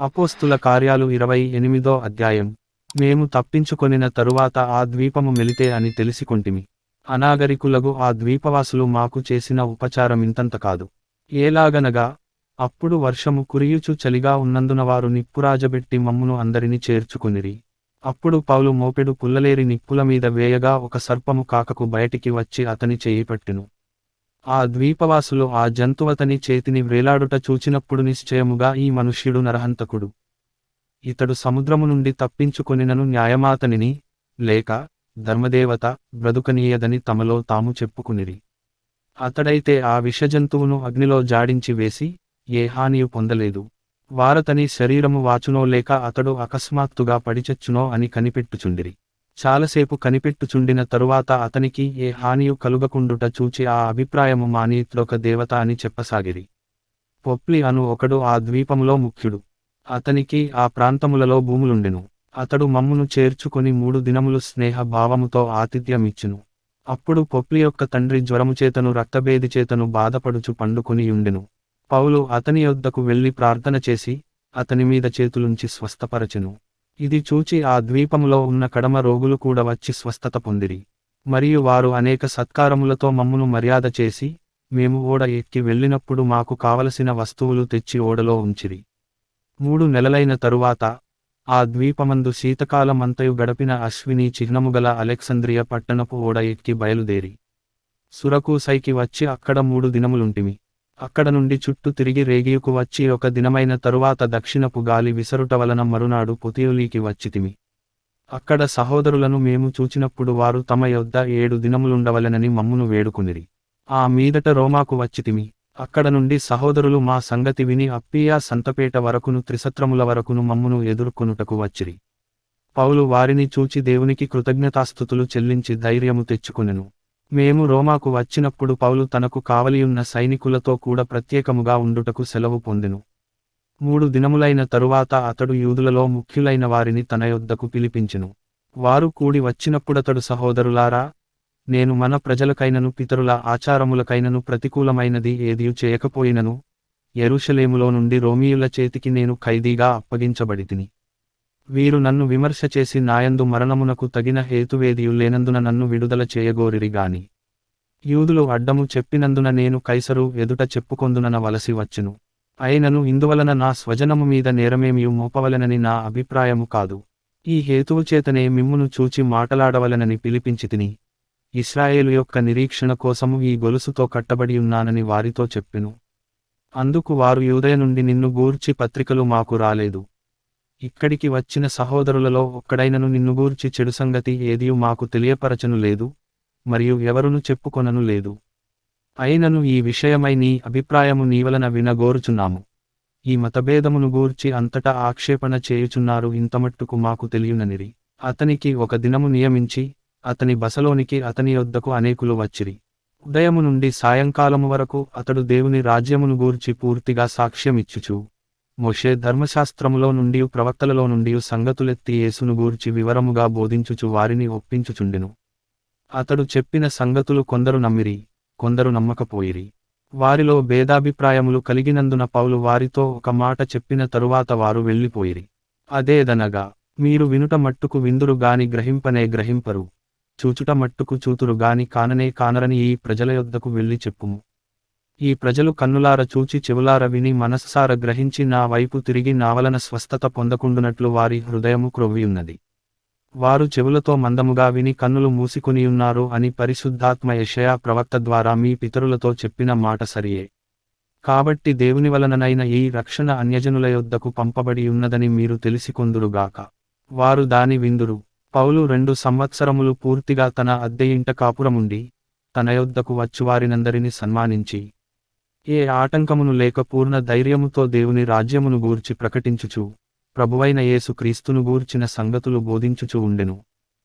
అపోస్తుల కార్యాలు ఇరవై ఎనిమిదో అధ్యాయం. మేము తప్పించుకొనిన తరువాత ఆ ద్వీపము మెలితే అని తెలిసికొంటిమి. అనాగరికులగు ఆ ద్వీపవాసులు మాకు చేసిన ఉపచారం ఇంతంత కాదు. ఏలాగనగా అప్పుడు వర్షము కురియుచు చలిగా ఉన్నందున వారు నిప్పురాజబెట్టి మమ్మును అందరిని చేర్చుకునిరి. అప్పుడు పౌలు మోపెడు పుల్లలేరి నిప్పుల మీద వేయగా ఒక సర్పము కాకకు బయటికి వచ్చి అతని చేయిపట్టెను ఆ ద్వీపవాసులు ఆ జంతువతని చేతిని వ్రేలాడుట చూచినప్పుడు నిశ్చయముగా ఈ మనుష్యుడు నరహంతకుడు. ఇతడు సముద్రము నుండి తప్పించుకొనినను న్యాయమాతనిని లేక ధర్మదేవత బ్రతుకనీయదని తమలో తాము చెప్పుకునిరి. అతడైతే ఆ విషజంతువును అగ్నిలో జాడించి వేసి ఏ హానియు పొందలేదు. వారతని శరీరము వాచునో లేక అతడు అకస్మాత్తుగా పడిచచ్చునో అని కనిపెట్టుచుండిరి. చాలాసేపు కనిపెట్టుచుండిన తరువాత అతనికి ఏ హానియు కలుగకుండుట చూచి ఆ అభిప్రాయము మానీత్రొక దేవత అని చెప్పసాగిరి. పొప్లి అను ఒకడు ఆ ద్వీపములో ముఖ్యుడు. అతనికి ఆ ప్రాంతములలో భూములుండెను. అతడు మమ్మును చేర్చుకొని మూడు దినములు స్నేహ భావముతో ఆతిథ్యమిచ్చును. అప్పుడు పొప్లి యొక్క తండ్రి జ్వరము చేతను రక్తభేది చేతను బాధపడుచు పండుకొని ఉండెను పౌలు అతని యొద్దకు వెళ్ళి ప్రార్థన చేసి అతని మీద చేతులుంచి స్వస్థపరచెను. ఇది చూచి ఆ ద్వీపములో ఉన్న కడమ రోగులు కూడా వచ్చి స్వస్థత పొందిరి. మరియు వారు అనేక సత్కారములతో మమ్మును మర్యాద చేసి మేము ఓడ ఎక్కి వెళ్ళినప్పుడు మాకు కావలసిన వస్తువులు తెచ్చి ఓడలో ఉంచిరి. మూడు నెలలైన తరువాత ఆ ద్వీపమందు శీతకాలమంతయు గడపిన అశ్విని చిహ్నముగల అలెక్సంద్రియ పట్టణపు ఓడ ఎక్కి బయలుదేరి. సురకూసైకి వచ్చి అక్కడ మూడు దినములుంటిమి. అక్కడ నుండి చుట్టూ తిరిగి రేగియుకు వచ్చి ఒక దినమైన తరువాత దక్షిణపు గాలి విసరుట వలన మరునాడు పుతియులీకి వచ్చితిమి. అక్కడ సహోదరులను మేము చూచినప్పుడు వారు తమ యొద్ద ఏడు దినములుండవలెనని మమ్మును వేడుకునిరి. ఆ మీదట రోమాకు వచ్చితిమి. అక్కడ నుండి సహోదరులు మా సంగతి విని అప్పియా సంతపేట వరకును త్రిసత్రముల వరకును మమ్మును ఎదుర్కొనుటకు వచ్చిరి. పౌలు వారిని చూచి దేవునికి కృతజ్ఞతాస్థుతులు చెల్లించి ధైర్యము తెచ్చుకునెను. మేము రోమాకు వచ్చినప్పుడు పౌలు తనకు కావలియున్న సైనికులతో కూడా ప్రత్యేకముగా ఉండుటకు సెలవు పొందెను. మూడు దినములైన తరువాత అతడు యూదులలో ముఖ్యులైన వారిని తన యొద్దకు పిలిపించెను. వారు కూడి వచ్చినప్పుడతడు సహోదరులారా నేను మన ప్రజలకైనను పితరుల ఆచారములకైనను ప్రతికూలమైనది ఏదియు చేయకపోయినను ఎరుషలేములో నుండి రోమియుల చేతికి నేను ఖైదీగా అప్పగించబడితిని. వీరు నన్ను విమర్శ చేసి నాయందు మరణమునకు తగిన హేతువేదియు లేనందున నన్ను విడుదల చేయగోరిరి గాని. యూదులు అడ్డము చెప్పినందున నేను కైసరు ఎదుట చెప్పుకొందునన వలసి వచ్చును. అయినను ఇందువలన నా స్వజనము మీద నేరమేమియు మోపవలెనని నా అభిప్రాయము కాదు. ఈ హేతువు చేతనే మిమ్మును చూచి మాటలాడవలెనని పిలిపించితిని. ఇస్రాయేలు యొక్క నిరీక్షణ కోసము ఈ గొలుసుతో కట్టబడి ఉన్నానని వారితో చెప్పెను. అందుకు వారు యూదయ నుండి నిన్ను గూర్చి పత్రికలు మాకు రాలేదు. ఇక్కడికి వచ్చిన సహోదరులలో ఒక్కడైనను నిన్ను గూర్చి చెడు సంగతి ఏదియు మాకు తెలియపరచను లేదు మరియు ఎవరును చెప్పుకొనను లేదు. అయినను ఈ విషయమై నీ అభిప్రాయము నీవలన వినగోరుచున్నాము. ఈ మతభేదమును గూర్చి అంతటా ఆక్షేపణ చేయుచున్నారు ఇంతమట్టుకు మాకు తెలియననిరి. అతనికి ఒక దినము నియమించి అతని బసలోనికి అతని యొద్దకు అనేకులు వచ్చిరి. ఉదయము నుండి సాయంకాలము వరకు అతడు దేవుని రాజ్యమును గూర్చి పూర్తిగా సాక్ష్యమిచ్చుచు మోషే ధర్మశాస్త్రములో నుండి ప్రవక్తలలో నుండి సంగతులెత్తి యేసును గూర్చి వివరముగా బోధించుచు వారిని ఒప్పించుచుండెను. అతడు చెప్పిన సంగతులు కొందరు నమ్మిరి కొందరు నమ్మకపోయిరి. వారిలో భేదాభిప్రాయములు కలిగినందున పౌలు వారితో ఒక మాట చెప్పిన తరువాత వారు వెళ్ళిపోయిరి. అదేదనగా మీరు వినుట మట్టుకు విందురు గాని గ్రహింపనే గ్రహింపరు. చూచుట మట్టుకు చూతురు గాని కాననే కానరని ఈ ప్రజల యొద్దకు వెళ్ళి చెప్పుము. ఈ ప్రజలు కన్నులార చూచి చెవులార విని మనస్సార గ్రహించి నా వైపు తిరిగి నావలన స్వస్థత పొందకుండునట్లు వారి హృదయము క్రొవ్వియున్నది. వారు చెవులతో మందముగా విని కన్నులు మూసికొనియున్నారు అని పరిశుద్ధాత్మ యషయా ప్రవక్త ద్వారా మీ పితరులతో చెప్పిన మాట సరియే. కాబట్టి దేవుని వలననైన ఈ రక్షణ అన్యజనుల యొద్దకు పంపబడి ఉన్నదని మీరు తెలిసికొందురుగాక. వారు దాని విందురు. పౌలు రెండు సంవత్సరములు పూర్తిగా తన అద్దె ఇంట కాపురముండి తన యొద్దకు వచ్చువారినందరిని సన్మానించి ఏ ఆటంకమును లేక పూర్ణ ధైర్యముతో దేవుని రాజ్యమును గూర్చి ప్రకటించుచు ప్రభువైన యేసు క్రీస్తును గూర్చిన సంగతులు బోధించుచు ఉండెను.